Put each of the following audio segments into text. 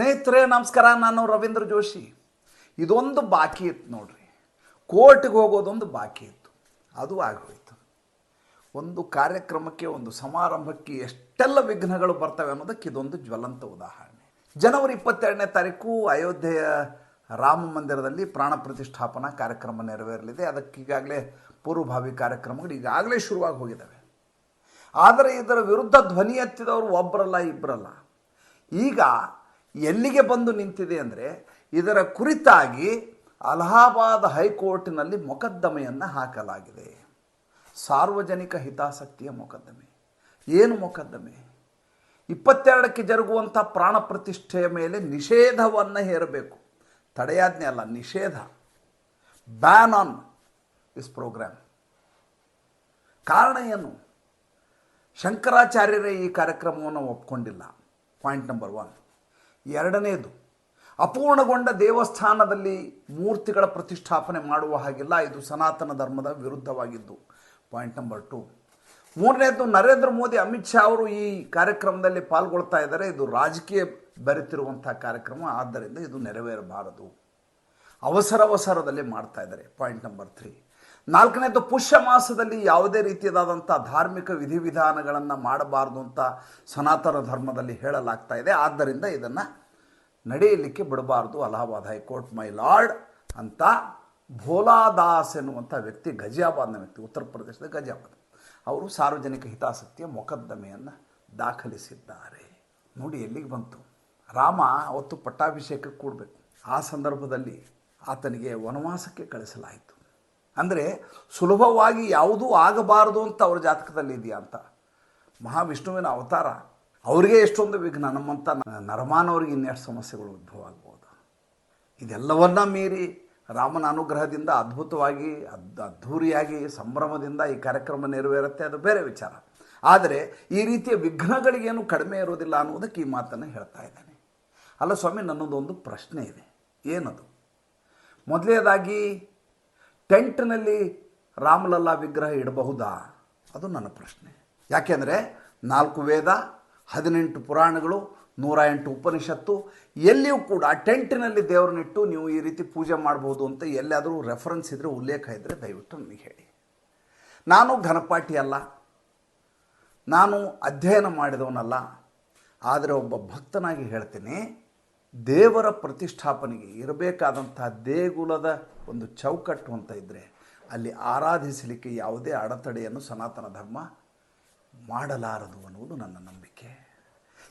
ಸ್ನೇಹಿತರೆ, ನಮಸ್ಕಾರ. ನಾನು ರವೀಂದ್ರ ಜೋಶಿ. ಇದೊಂದು ಬಾಕಿ ಇತ್ತು ನೋಡ್ರಿ. ಕೋರ್ಟ್ಗೆ ಹೋಗೋದೊಂದು ಬಾಕಿ ಇತ್ತು. ಅದು ಆಗೋಯ್ತು. ಒಂದು ಕಾರ್ಯಕ್ರಮಕ್ಕೆ, ಒಂದು ಸಮಾರಂಭಕ್ಕೆ ಎಷ್ಟೆಲ್ಲ ವಿಘ್ನಗಳು ಬರ್ತವೆ ಅನ್ನೋದಕ್ಕೆ ಇದೊಂದು ಜ್ವಲಂತ ಉದಾಹರಣೆ. ಜನವರಿ ಇಪ್ಪತ್ತೆರಡನೇ ತಾರೀಕು ಅಯೋಧ್ಯೆಯ ರಾಮ ಮಂದಿರದಲ್ಲಿ ಪ್ರಾಣ ಪ್ರತಿಷ್ಠಾಪನಾ ಕಾರ್ಯಕ್ರಮ ನೆರವೇರಲಿದೆ. ಅದಕ್ಕೆ ಈಗಾಗಲೇ ಪೂರ್ವಭಾವಿ ಕಾರ್ಯಕ್ರಮಗಳು ಈಗಾಗಲೇ ಶುರುವಾಗಿ ಹೋಗಿದ್ದಾವೆ. ಆದರೆ ಇದರ ವಿರುದ್ಧ ಧ್ವನಿ ಎತ್ತಿದವರು ಒಬ್ಬರಲ್ಲ ಇಬ್ಬರಲ್ಲ ಈಗ ಎಲ್ಲಿಗೆ ಬಂದು ನಿಂತಿದೆ ಅಂದರೆ ಇದರ ಕುರಿತಾಗಿ ಅಲಹಾಬಾದ್ ಹೈಕೋರ್ಟ್ನಲ್ಲಿ ಮೊಕದ್ದಮೆಯನ್ನು ಹಾಕಲಾಗಿದೆ. ಸಾರ್ವಜನಿಕ ಹಿತಾಸಕ್ತಿಯ ಮೊಕದ್ದಮೆ. ಏನು ಮೊಕದ್ದಮೆ? ಇಪ್ಪತ್ತೆರಡಕ್ಕೆ ಜರುಗುವಂಥ ಪ್ರಾಣ ಪ್ರತಿಷ್ಠೆಯ ಮೇಲೆ ನಿಷೇಧವನ್ನು ಹೇರಬೇಕು. ತಡೆಯಾಜ್ಞೆ ಅಲ್ಲ, ನಿಷೇಧ. ಬ್ಯಾನ್ ಆನ್ ದಿಸ್ ಪ್ರೋಗ್ರಾಮ್ ಕಾರಣ ಏನು? ಶಂಕರಾಚಾರ್ಯರೇ ಈ ಕಾರ್ಯಕ್ರಮವನ್ನು ಒಪ್ಕೊಂಡಿಲ್ಲ. ಪಾಯಿಂಟ್ ನಂಬರ್ ಒನ್ ಎರಡನೇದು, ಅಪೂರ್ಣಗೊಂಡ ದೇವಸ್ಥಾನದಲ್ಲಿ ಮೂರ್ತಿಗಳ ಪ್ರತಿಷ್ಠಾಪನೆ ಮಾಡುವ ಹಾಗಿಲ್ಲ, ಇದು ಸನಾತನ ಧರ್ಮದ ವಿರುದ್ಧವಾಗಿದ್ದು. ಪಾಯಿಂಟ್ ನಂಬರ್ ಟು ಮೂರನೇದು, ನರೇಂದ್ರ ಮೋದಿ, ಅಮಿತ್ ಶಾ ಅವರು ಈ ಕಾರ್ಯಕ್ರಮದಲ್ಲಿ ಪಾಲ್ಗೊಳ್ತಾ ಇದ್ದಾರೆ. ಇದು ರಾಜಕೀಯ ಬೆರೆತಿರುವಂಥ ಕಾರ್ಯಕ್ರಮ, ಆದ್ದರಿಂದ ಇದು ನೆರವೇರಬಾರದು. ಅವಸರವಸರದಲ್ಲಿ ಮಾಡ್ತಾ ಇದ್ದಾರೆ. ಪಾಯಿಂಟ್ ನಂಬರ್ ತ್ರೀ ನಾಲ್ಕನೇದು ಪುಷ್ಯ ಮಾಸದಲ್ಲಿ ಯಾವುದೇ ರೀತಿಯಾದಂಥ ಧಾರ್ಮಿಕ ವಿಧಿವಿಧಾನಗಳನ್ನು ಮಾಡಬಾರ್ದು ಅಂತ ಸನಾತನ ಧರ್ಮದಲ್ಲಿ ಹೇಳಲಾಗ್ತಾ ಇದೆ. ಆದ್ದರಿಂದ ಇದನ್ನು ನಡೆಯಲಿಕ್ಕೆ ಬಿಡಬಾರ್ದು, ಅಲಹಾಬಾದ್ ಹೈಕೋರ್ಟ್, ಮೈ ಲಾರ್ಡ್ ಅಂತ ಭೋಲಾದಾಸ್ ಎನ್ನುವಂಥ ವ್ಯಕ್ತಿ ಗಜಿಯಾಬಾದ್ನ ವ್ಯಕ್ತಿ, ಉತ್ತರ ಪ್ರದೇಶದ ಗಜಿಯಾಬಾದ್ ಅವರು ಸಾರ್ವಜನಿಕ ಹಿತಾಸಕ್ತಿಯ ಮೊಕದ್ದಮೆಯನ್ನು ದಾಖಲಿಸಿದ್ದಾರೆ. ನೋಡಿ, ಎಲ್ಲಿಗೆ ಬಂತು? ರಾಮ ಅವತ್ತು ಪಟ್ಟಾಭಿಷೇಕಕ್ಕೆ ಕೂಡಬೇಕು. ಆ ಸಂದರ್ಭದಲ್ಲಿ ಆತನಿಗೆ ವನವಾಸಕ್ಕೆ ಕಳಿಸಲಾಯಿತು. ಅಂದರೆ ಸುಲಭವಾಗಿ ಯಾವುದೂ ಆಗಬಾರದು ಅಂತ ಅವ್ರ ಜಾತಕದಲ್ಲಿ ಇದೆಯಾ ಅಂತ? ಮಹಾವಿಷ್ಣುವಿನ ಅವತಾರ, ಅವರಿಗೆ ಎಷ್ಟೊಂದು ವಿಘ್ನ ನಮ್ಮಂಥ ನರಮಾನವರಿಗೆ ಇನ್ನೆಷ್ಟು ಸಮಸ್ಯೆಗಳು ಉದ್ಭವ ಆಗ್ಬೋದು. ಇದೆಲ್ಲವನ್ನ ಮೀರಿ ರಾಮನ ಅನುಗ್ರಹದಿಂದ ಅದ್ಭುತವಾಗಿ, ಅದ್ ಅದ್ಧೂರಿಯಾಗಿ, ಸಂಭ್ರಮದಿಂದ ಈ ಕಾರ್ಯಕ್ರಮ ನೆರವೇರುತ್ತೆ, ಅದು ಬೇರೆ ವಿಚಾರ. ಆದರೆ ಈ ರೀತಿಯ ವಿಘ್ನಗಳಿಗೇನು ಕಡಿಮೆ ಇರೋದಿಲ್ಲ ಅನ್ನೋದಕ್ಕೆ ಈ ಮಾತನ್ನು ಹೇಳ್ತಾ ಇದ್ದಾನೆ. ಅಲ್ಲ ಸ್ವಾಮಿ, ನನ್ನದೊಂದು ಪ್ರಶ್ನೆ ಇದೆ. ಏನದು? ಮೊದಲನೇದಾಗಿ ಟೆಂಟ್ನಲ್ಲಿ ರಾಮಲಲ್ಲಾ ವಿಗ್ರಹ ಇಡಬಹುದಾ? ಅದು ನನ್ನ ಪ್ರಶ್ನೆ. ಯಾಕೆಂದರೆ ನಾಲ್ಕು ವೇದ, ಹದಿನೆಂಟು ಪುರಾಣಗಳು, ನೂರ ಎಂಟು ಉಪನಿಷತ್ತು, ಎಲ್ಲಿಯೂ ಕೂಡ ಟೆಂಟಿನಲ್ಲಿ ದೇವರನ್ನಿಟ್ಟು ನೀವು ಈ ರೀತಿ ಪೂಜೆ ಮಾಡ್ಬೋದು ಅಂತ ಎಲ್ಲಾದರೂ ರೆಫರೆನ್ಸ್ ಇದ್ದರೆ ಉಲ್ಲೇಖ ಇದ್ದರೆ ದಯವಿಟ್ಟು ನನಗೆ ಹೇಳಿ. ನಾನು ಘನಪಾಠಿ ಅಲ್ಲ. ನಾನು ಅಧ್ಯಯನ ಮಾಡಿದವನಲ್ಲ. ಆದರೆ ಒಬ್ಬ ಭಕ್ತನಾಗಿ ಹೇಳ್ತೀನಿ ದೇವರ ಪ್ರತಿಷ್ಠಾಪನೆಗೆ ಇರಬೇಕಾದಂಥ ದೇಗುಲದ ಒಂದು ಚೌಕಟ್ಟು ಅಂತ ಇದ್ದರೆ ಅಲ್ಲಿ ಆರಾಧಿಸಲಿಕ್ಕೆ ಯಾವುದೇ ಅಡೆತಡೆಯನ್ನು ಸನಾತನ ಧರ್ಮ ಮಾಡಲಾರದು ಅನ್ನುವುದು ನನ್ನ ನಂಬಿಕೆ.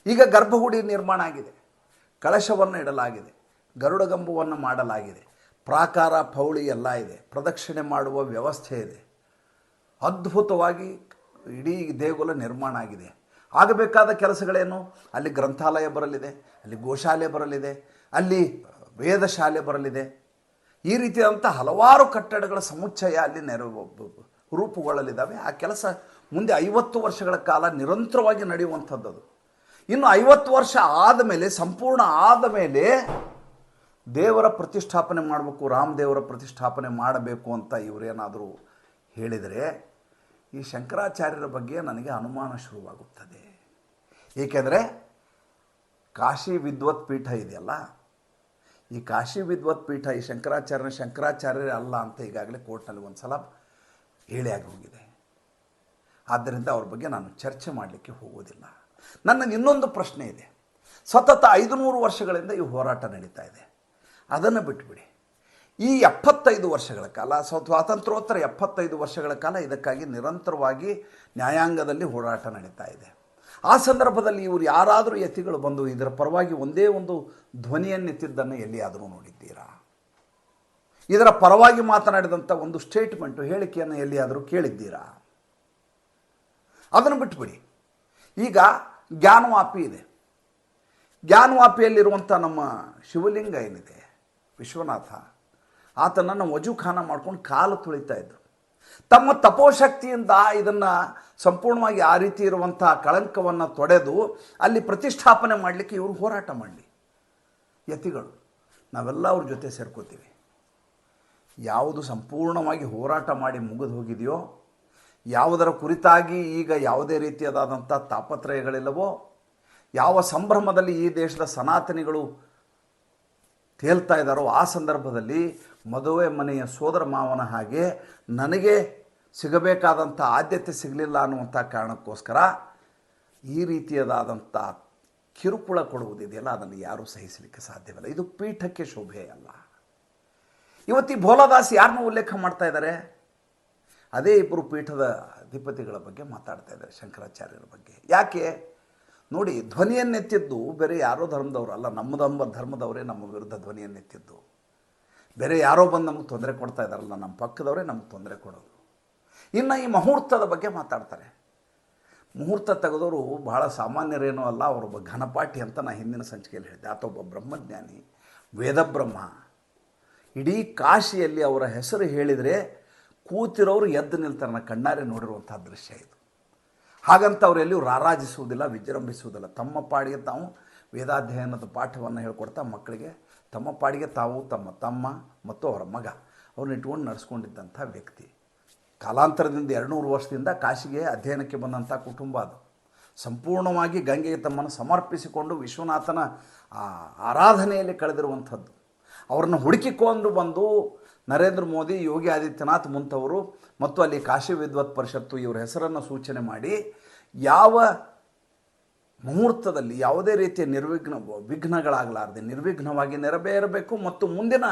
ಈಗ ಗರ್ಭಗುಡಿ ನಿರ್ಮಾಣ ಆಗಿದೆ. ಕಳಶವನ್ನು ಇಡಲಾಗಿದೆ. ಗರುಡಗಂಬವನ್ನು ಮಾಡಲಾಗಿದೆ. ಪ್ರಾಕಾರ, ಪೌಳಿ ಎಲ್ಲ ಇದೆ. ಪ್ರದಕ್ಷಿಣೆ ಮಾಡುವ ವ್ಯವಸ್ಥೆ ಇದೆ. ಅದ್ಭುತವಾಗಿ ಇಡೀ ದೇಗುಲ ನಿರ್ಮಾಣ ಆಗಿದೆ. ಆಗಬೇಕಾದ ಕೆಲಸಗಳೇನು? ಅಲ್ಲಿ ಗ್ರಂಥಾಲಯ ಬರಲಿದೆ, ಅಲ್ಲಿ ಗೋಶಾಲೆ ಬರಲಿದೆ, ಅಲ್ಲಿ ವೇದಶಾಲೆ ಬರಲಿದೆ. ಈ ರೀತಿಯಾದಂಥ ಹಲವಾರು ಕಟ್ಟಡಗಳ ಸಮುಚ್ಚಯ ಅಲ್ಲಿ ನೆರವು ರೂಪುಗೊಳ್ಳಲಿದ್ದಾವೆ. ಆ ಕೆಲಸ ಮುಂದೆ ಐವತ್ತು ವರ್ಷಗಳ ಕಾಲ ನಿರಂತರವಾಗಿ ನಡೆಯುವಂಥದ್ದು. ಇನ್ನು ಐವತ್ತು ವರ್ಷ ಆದ ಮೇಲೆ ಸಂಪೂರ್ಣ ಆದ ಮೇಲೆ ದೇವರ ಪ್ರತಿಷ್ಠಾಪನೆ ಮಾಡಬೇಕು, ರಾಮದೇವರ ಪ್ರತಿಷ್ಠಾಪನೆ ಮಾಡಬೇಕು ಅಂತ ಇವರೇನಾದರೂ ಹೇಳಿದರೆ ಈ ಶಂಕರಾಚಾರ್ಯರ ಬಗ್ಗೆ ನನಗೆ ಅನುಮಾನ ಶುರುವಾಗುತ್ತದೆ. ಏಕೆಂದರೆ ಕಾಶಿ ವಿದ್ವತ್ ಪೀಠ ಇದೆಯಲ್ಲ? ಈ ಕಾಶಿ ವಿದ್ವತ್ ಪೀಠ ಈ ಶಂಕರಾಚಾರ್ಯನ ಶಂಕರಾಚಾರ್ಯರೇ ಅಲ್ಲ ಅಂತ ಈಗಾಗಲೇ ಕೋರ್ಟ್ನಲ್ಲಿ ಒಂದು ಸಲ ಹೇಳಿಯಾಗಿ ಹೋಗಿದೆ ಆದ್ದರಿಂದ ಅವ್ರ ಬಗ್ಗೆ ನಾನು ಚರ್ಚೆ ಮಾಡಲಿಕ್ಕೆ ಹೋಗೋದಿಲ್ಲ ನನ್ನ ಇನ್ನೊಂದು ಪ್ರಶ್ನೆ ಇದೆ. ಸತತ ಐದು ನೂರು ವರ್ಷಗಳಿಂದ ಈ ಹೋರಾಟ ನಡೀತಾ ಇದೆ. ಅದನ್ನು ಬಿಟ್ಬಿಡಿ. ಈ ಎಪ್ಪತ್ತೈದು ವರ್ಷಗಳ ಕಾಲ ಸ್ವ- ಸ್ವಾತಂತ್ರ್ಯೋತ್ತರ ಎಪ್ಪತ್ತೈದು ವರ್ಷಗಳ ಕಾಲ ಇದಕ್ಕಾಗಿ ನಿರಂತರವಾಗಿ ನ್ಯಾಯಾಂಗದಲ್ಲಿ ಹೋರಾಟ ನಡೀತಾ ಇದೆ. ಆ ಸಂದರ್ಭದಲ್ಲಿ ಇವರು ಯಾರಾದರೂ ಯತಿಗಳು ಬಂದು ಇದರ ಪರವಾಗಿ ಒಂದೇ ಒಂದು ಧ್ವನಿಯನ್ನೆತ್ತಿದ್ದನ್ನು ಎಲ್ಲಿಯಾದರೂ ನೋಡಿದ್ದೀರಾ? ಇದರ ಪರವಾಗಿ ಮಾತನಾಡಿದಂಥ ಒಂದು ಸ್ಟೇಟ್ಮೆಂಟು ಹೇಳಿಕೆಯನ್ನು ಎಲ್ಲಿಯಾದರೂ ಕೇಳಿದ್ದೀರಾ? ಅದನ್ನು ಬಿಟ್ಬಿಡಿ. ಈಗ ಜ್ಞಾನವಾಪಿ ಇದೆ. ಜ್ಞಾನವಾಪಿಯಲ್ಲಿರುವಂಥ ನಮ್ಮ ಶಿವಲಿಂಗ ಏನಿದೆ? ವಿಶ್ವನಾಥ. ಆತನನ್ನು ವಜುಖಾನ ಮಾಡ್ಕೊಂಡು ಕಾಲು ತುಳಿತಾ ಇದ್ರು ತಮ್ಮ ತಪೋಶಕ್ತಿಯಿಂದ ಇದನ್ನು ಸಂಪೂರ್ಣವಾಗಿ ಆ ರೀತಿ ಇರುವಂಥ ಕಳಂಕವನ್ನು ತೊಡೆದು ಅಲ್ಲಿ ಪ್ರತಿಷ್ಠಾಪನೆ ಮಾಡಲಿಕ್ಕೆ ಇವರು ಹೋರಾಟ ಮಾಡಲಿ. ಯತಿಗಳು, ನಾವೆಲ್ಲ ಅವ್ರ ಜೊತೆ ಸೇರ್ಕೋತೀವಿ. ಯಾವುದು ಸಂಪೂರ್ಣವಾಗಿ ಹೋರಾಟ ಮಾಡಿ ಮುಗಿದು ಹೋಗಿದೆಯೋ, ಯಾವುದರ ಕುರಿತಾಗಿ ಈಗ ಯಾವುದೇ ರೀತಿಯಾದಂಥ ತಾಪತ್ರಯಗಳಿಲ್ಲವೋ, ಯಾವ ಸಂಭ್ರಮದಲ್ಲಿ ಈ ದೇಶದ ಸನಾತನಿಗಳು ತೇಲ್ತಾ ಇದ್ದಾರೋ ಆ ಸಂದರ್ಭದಲ್ಲಿ ಮದುವೆ ಮನೆಯ ಸೋದರ ಮಾವನ ಹಾಗೆ ನನಗೆ ಸಿಗಬೇಕಾದಂಥ ಆದ್ಯತೆ ಸಿಗಲಿಲ್ಲ ಅನ್ನುವಂಥ ಕಾರಣಕ್ಕೋಸ್ಕರ ಈ ರೀತಿಯದಾದಂಥ ಕಿರುಕುಳ ಕೊಡುವುದಿದೆಯಲ್ಲ, ಅದನ್ನು ಯಾರೂ ಸಹಿಸಲಿಕ್ಕೆ ಸಾಧ್ಯವಿಲ್ಲ. ಇದು ಪೀಠಕ್ಕೆ ಶೋಭೆ ಅಲ್ಲ. ಇವತ್ತು ಈ ಭೋಲಾದಾಸ್ ಯಾರನ್ನೂ ಉಲ್ಲೇಖ ಮಾಡ್ತಾ ಇದ್ದಾರೆ? ಅದೇ ಇಬ್ಬರು ಪೀಠದ ಅಧಿಪತಿಗಳ ಬಗ್ಗೆ ಮಾತಾಡ್ತಾ ಇದ್ದಾರೆ, ಶಂಕರಾಚಾರ್ಯರ ಬಗ್ಗೆ. ಯಾಕೆ? ನೋಡಿ, ಧ್ವನಿಯನ್ನೆತ್ತಿದ್ದು ಬೇರೆ ಯಾರೋ ಧರ್ಮದವರು ಅಲ್ಲ ನಮ್ಮದಂಬ ಧರ್ಮದವರೇ ನಮ್ಮ ವಿರುದ್ಧ ಧ್ವನಿಯನ್ನೆತ್ತಿದ್ದು. ಬೇರೆ ಯಾರೋ ಬಂದು ನಮಗೆ ತೊಂದರೆ ಕೊಡ್ತಾ ಇದ್ದಾರಲ್ಲ, ನಮ್ಮ ಪಕ್ಕದವರೇ ನಮಗೆ ತೊಂದರೆ ಕೊಡೋದು. ಇನ್ನು ಈ ಮುಹೂರ್ತದ ಬಗ್ಗೆ ಮಾತಾಡ್ತಾರೆ. ಮುಹೂರ್ತ ತೆಗೆದವರು ಬಹಳ ಸಾಮಾನ್ಯರೇನೂ ಅಲ್ಲ ಅವರೊಬ್ಬ ಘನಪಾಠಿ ಅಂತ ನಾನು ಹಿಂದಿನ ಸಂಚಿಕೆಯಲ್ಲಿ ಹೇಳಿದ್ದೆ. ಆತೊಬ್ಬ ಬ್ರಹ್ಮಜ್ಞಾನಿ, ವೇದಬ್ರಹ್ಮ. ಇಡೀ ಕಾಶಿಯಲ್ಲಿ ಅವರ ಹೆಸರು ಹೇಳಿದರೆ ಕೂತಿರೋರು ಎದ್ದು ನಿಲ್ತಾರೆ ನಾನು ಕಣ್ಣಾರೆ ನೋಡಿರುವಂಥ ದೃಶ್ಯ ಇದು. ಹಾಗಂತ ಅವರು ಎಲ್ಲಿಯೂ ರಾರಾಜಿಸುವುದಿಲ್ಲ, ವಿಜೃಂಭಿಸುವುದಿಲ್ಲ. ತಮ್ಮ ಪಾಡಿಗೆ ತಾವು ವೇದಾಧ್ಯಯನದ ಪಾಠವನ್ನು ಹೇಳ್ಕೊಡ್ತಾ ಮಕ್ಕಳಿಗೆ ತಮ್ಮ ಪಾಡಿಗೆ ತಾವು ತಮ್ಮ ತಮ್ಮ ಮತ್ತು ಅವರ ಮಗ. ಅವ್ರನ್ನ ಇಟ್ಕೊಂಡು ನಡೆಸ್ಕೊಂಡಿದ್ದಂಥ ವ್ಯಕ್ತಿ. ಕಾಲಾಂತರದಿಂದ ಎರಡುನೂರು ವರ್ಷದಿಂದ ಕಾಶಿಗೆ ಅಧ್ಯಯನಕ್ಕೆ ಬಂದಂಥ ಕುಟುಂಬ ಅದು. ಸಂಪೂರ್ಣವಾಗಿ ಗಂಗೆಗೆ ತಮ್ಮನ್ನು ಸಮರ್ಪಿಸಿಕೊಂಡು ವಿಶ್ವನಾಥನ ಆರಾಧನೆಯಲ್ಲಿ ಕಳೆದಿರುವಂಥದ್ದು. ಅವರನ್ನು ಹುಡುಕಿಕೊಂಡು ಬಂದು ನರೇಂದ್ರ ಮೋದಿ, ಯೋಗಿ ಆದಿತ್ಯನಾಥ್ ಮುಂತವರು ಮತ್ತು ಅಲ್ಲಿ ಕಾಶಿ ವಿದ್ವತ್ ಪರಿಷತ್ತು ಇವರ ಹೆಸರನ್ನು ಸೂಚನೆ ಮಾಡಿ ಯಾವ ಮುಹೂರ್ತದಲ್ಲಿ ಯಾವುದೇ ರೀತಿಯ ನಿರ್ವಿಘ್ನ, ವಿಘ್ನಗಳಾಗಲಾರದೆ ನಿರ್ವಿಘ್ನವಾಗಿ ನೆರವೇರಬೇಕು ಮತ್ತು ಮುಂದಿನ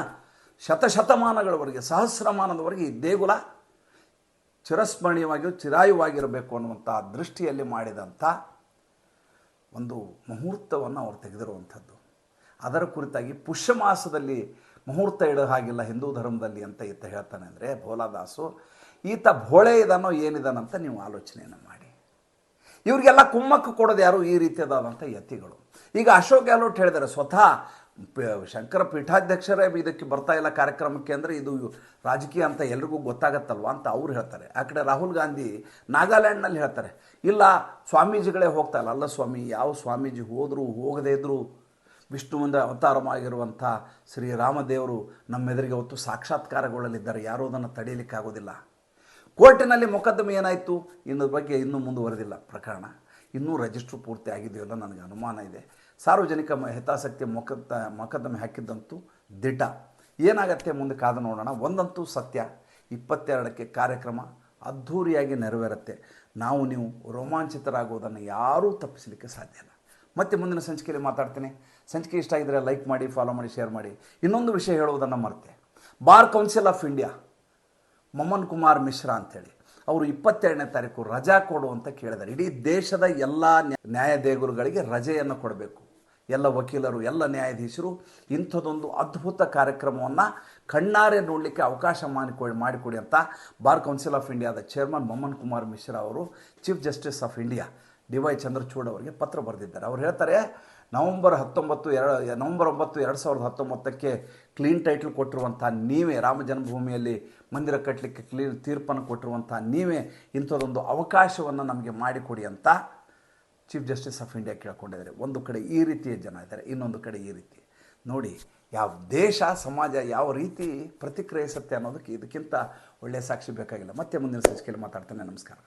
ಶತಶತಮಾನಗಳವರೆಗೆ, ಸಹಸ್ರಮಾನದವರೆಗೆ ಈ ದೇಗುಲ ಚಿರಸ್ಮರಣೀಯವಾಗಿಯೂ ಚಿರಾಯುವಾಗಿರಬೇಕು ಅನ್ನುವಂಥ ದೃಷ್ಟಿಯಲ್ಲಿ ಮಾಡಿದಂಥ ಒಂದು ಮುಹೂರ್ತವನ್ನು ಅವರು ತೆಗೆದಿರುವಂಥದ್ದು. ಅದರ ಕುರಿತಾಗಿ ಪುಷ್ಯ ಮಾಸದಲ್ಲಿ ಮುಹೂರ್ತ ಇಡೋ ಹಾಗಿಲ್ಲ ಹಿಂದೂ ಧರ್ಮದಲ್ಲಿ ಅಂತ ಈತ ಹೇಳ್ತಾನೆ ಅಂದರೆ, ಭೋಲಾದಾಸು, ಈತ ಭೋಳೆ ಇದನ್ನೋ ಏನಿದಾನಂತ ನೀವು ಆಲೋಚನೆಯನ್ನು ಮಾಡಿ. ಇವರಿಗೆಲ್ಲ ಕುಮ್ಮಕ್ಕು ಕೊಡೋದು ಯಾರು ಈ ರೀತಿಯಾದಂಥ ಯತಿಗಳು. ಈಗ ಅಶೋಕ್ ಗೆಹ್ಲೋಟ್ ಹೇಳಿದ್ದಾರೆ, ಸ್ವತಃ ಶಂಕರ ಪೀಠಾಧ್ಯಕ್ಷರೇ ಇದಕ್ಕೆ ಬರ್ತಾ ಇಲ್ಲ ಕಾರ್ಯಕ್ರಮಕ್ಕೆ ಅಂದರೆ ಇದು ರಾಜಕೀಯ ಅಂತ ಎಲ್ರಿಗೂ ಗೊತ್ತಾಗತ್ತಲ್ವಾ? ಅಂತ ಅವ್ರು ಹೇಳ್ತಾರೆ. ಆ ಕಡೆ ರಾಹುಲ್ ಗಾಂಧಿ ನಾಗಾಲ್ಯಾಂಡ್ನಲ್ಲಿ ಹೇಳ್ತಾರೆ, ಇಲ್ಲ, ಸ್ವಾಮೀಜಿಗಳೇ ಹೋಗ್ತಾ ಇಲ್ಲ. ಅಲ್ಲ ಸ್ವಾಮಿ, ಯಾವ ಸ್ವಾಮೀಜಿ ಹೋದರೂ ಹೋಗದೇ ಇದ್ದರೂ ವಿಷ್ಣುವಿಂದ ಅವತಾರವಾಗಿರುವಂಥ ಶ್ರೀರಾಮದೇವರು ನಮ್ಮೆದುರಿಗೆ ಹೊತ್ತು ಸಾಕ್ಷಾತ್ಕಾರಗೊಳ್ಳಲಿದ್ದಾರೆ. ಯಾರೂ ಅದನ್ನು ತಡೆಯಲಿಕ್ಕಾಗೋದಿಲ್ಲ. ಕೋರ್ಟಿನಲ್ಲಿ ಮೊಕದ್ದಮೆ ಏನಾಯಿತು ಇನ್ನದ್ರ ಬಗ್ಗೆ ಇನ್ನೂ ಮುಂದುವರೆದಿಲ್ಲ. ಪ್ರಕರಣ ಇನ್ನೂ ರಜಿಸ್ಟರ್ ಪೂರ್ತಿ ಆಗಿದೆಯಲ್ಲ ನನಗೆ ಅನುಮಾನ ಇದೆ. ಸಾರ್ವಜನಿಕ ಹಿತಾಸಕ್ತಿ ಮೊಕದ್ದ, ಮೊಕದ್ದಮೆ ಹಾಕಿದ್ದಂತೂ ದಿಟ. ಏನಾಗತ್ತೆ ಮುಂದೆ ಕಾದು ನೋಡೋಣ. ಒಂದಂತೂ ಸತ್ಯ. ಇಪ್ಪತ್ತೆರಡಕ್ಕೆ ಕಾರ್ಯಕ್ರಮ ಅದ್ಧೂರಿಯಾಗಿ ನೆರವೇರುತ್ತೆ. ನಾವು, ನೀವು ರೋಮಾಂಚಿತರಾಗುವುದನ್ನು ಯಾರೂ ತಪ್ಪಿಸಲಿಕ್ಕೆ ಸಾಧ್ಯ ಇಲ್ಲ. ಮತ್ತೆ ಮುಂದಿನ ಸಂಚಿಕೆಯಲ್ಲಿ ಮಾತಾಡ್ತೀನಿ. ಸಂಚಿಕೆ ಇಷ್ಟ ಆಗಿದ್ರೆ ಲೈಕ್ ಮಾಡಿ, ಫಾಲೋ ಮಾಡಿ, ಶೇರ್ ಮಾಡಿ. ಇನ್ನೊಂದು ವಿಷಯ ಹೇಳುವುದನ್ನು ಮರೆತೆ. Bar Council of India. Manan Kumar Mishra ಅಂತೇಳಿ. ಅವರು ಇಪ್ಪತ್ತೆರಡನೇ ತಾರೀಕು ರಜಾ ಕೊಡು ಅಂತ ಕೇಳಿದ್ದಾರೆ ಇಡೀ ದೇಶದ ಎಲ್ಲ ನ್ಯಾಯದೇಗುರುಗಳಿಗೆ ರಜೆಯನ್ನು ಕೊಡಬೇಕು. ಎಲ್ಲ ವಕೀಲರು, ಎಲ್ಲ ನ್ಯಾಯಾಧೀಶರು ಇಂಥದ್ದೊಂದು ಅದ್ಭುತ ಕಾರ್ಯಕ್ರಮವನ್ನು ಕಣ್ಣಾರೆ ನೋಡಲಿಕ್ಕೆ ಅವಕಾಶ ಮಾಡಿಕೊಡಿ ಮಾಡಿಕೊಡಿ ಅಂತ ಬಾರ್ ಕೌನ್ಸಿಲ್ ಆಫ್ ಇಂಡಿಯಾದ ಚೇರ್ಮನ್ ಮಮನ್ ಕುಮಾರ್ ಮಿಶ್ರಾ ಅವರು, chief justice of India D Y Chandrachud ಅವರಿಗೆ ಪತ್ರ ಬರೆದಿದ್ದಾರೆ. ಅವ್ರು ಹೇಳ್ತಾರೆ, ನವಂಬರ್ ಹತ್ತೊಂಬತ್ತು ಎರಡು, ನವಂಬರ್ ಒಂಬತ್ತು ಎರಡು ಸಾವಿರದ ಹತ್ತೊಂಬತ್ತಕ್ಕೆ ಕ್ಲೀನ್ ಟೈಟ್ಲ್ ಕೊಟ್ಟಿರುವಂಥ ನೀವೇ, ರಾಮ ಜನ್ಮಭೂಮಿಯಲ್ಲಿ ಮಂದಿರ ಕಟ್ಟಲಿಕ್ಕೆ ಕ್ಲೀನ್ ತೀರ್ಪನ್ನು ಕೊಟ್ಟಿರುವಂಥ ನೀವೇ ಇಂಥದ್ದೊಂದು ಅವಕಾಶವನ್ನು ನಮಗೆ ಮಾಡಿಕೊಡಿ ಅಂತ ಚೀಫ್ ಜಸ್ಟಿಸ್ ಆಫ್ ಇಂಡಿಯಾ ಕೇಳ್ಕೊಂಡಿದ್ದಾರೆ. ಒಂದು ಕಡೆ ಈ ರೀತಿಯ ಜನ ಇದ್ದಾರೆ, ಇನ್ನೊಂದು ಕಡೆ ಈ ರೀತಿ. ನೋಡಿ, ಯಾವ ದೇಶ, ಸಮಾಜ ಯಾವ ರೀತಿ ಪ್ರತಿಕ್ರಿಯಿಸುತ್ತೆ ಅನ್ನೋದಕ್ಕೆ ಇದಕ್ಕಿಂತ ಒಳ್ಳೆಯ ಸಾಕ್ಷಿ ಬೇಕಾಗಿಲ್ಲ. ಮತ್ತೆ ಮುಂದಿನ ಸಂಚಿಕೆಯಲ್ಲಿ ಮಾತಾಡ್ತೇನೆ. ನಮಸ್ಕಾರ.